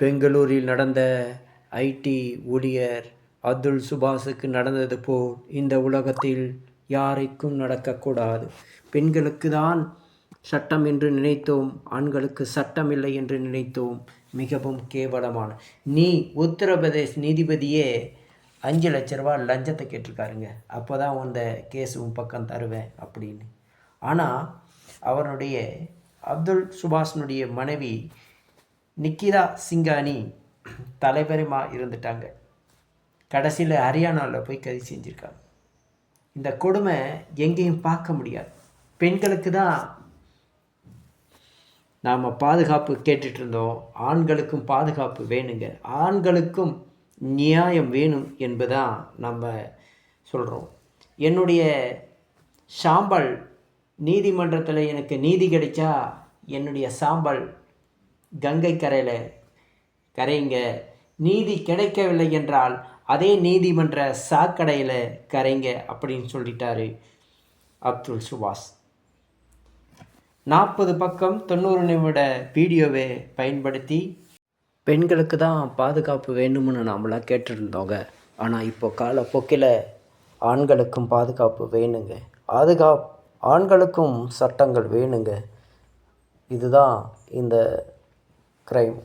பெங்களூரில் நடந்த ஐடி ஊழியர் அப்துல் சுபாஷுக்கு நடந்தது போல் இந்த உலகத்தில் யாருக்கும் நடக்கக்கூடாது. பெண்களுக்கு தான் சட்டம் என்று நினைத்தோம் ஆண்களுக்கு சட்டம் இல்லை என்று நினைத்தோம் மிகவும் கேவலமான. நீ உத்தரப்பிரதேஷ் நீதிபதியே அஞ்சு லட்ச ரூபா லஞ்சத்தை கேட்டிருக்காருங்க. அப்போ தான் அந்த கேஸ் உன் பக்கம் தருவேன் அப்படின்னு. ஆனால் அவனுடைய அப்துல் சுபாஷனுடைய மனைவி நிக்கிதா சிங்கானி தலைவருமா இருந்துட்டாங்க. கடைசியில் ஹரியானாவில் போய் கைது செஞ்சுருக்காங்க. இந்த கொடுமை எங்கேயும் பார்க்க முடியாது. பெண்களுக்கு தான் நாம் பாதுகாப்பு கேட்டுட்டு இருந்தோம். ஆண்களுக்கும் பாதுகாப்பு வேணுங்க. ஆண்களுக்கும் நியாயம் வேணும் என்பதான் நம்ம சொல்கிறோம் என்னுடைய சாம்பல் நீதிமன்றத்தில் எனக்கு நீதி கிடைச்சா என்னுடைய சாம்பல் கங்கை கரையில் கரைங்க. நீதி கிடைக்கவில்லை என்றால் அதே நீதிமன்ற சாக்கடையில் கரைங்க அப்படின்னு சொல்லிட்டாரு அப்துல் சுபாஷ். நாற்பது பக்கம் தொண்ணூறு நிமிட வீடியோவை பயன்படுத்தி பெண்களுக்கு தான் பாதுகாப்பு வேணும்னு நாமெல்லாம் கேட்டிருந்தோங்க. ஆனால் இப்போ காலப்போக்கில் ஆண்களுக்கும் பாதுகாப்பு வேணுங்க. பாதுகாப் ஆண்களுக்கும் சட்டங்கள் வேணுங்க. இதுதான் இந்த creio.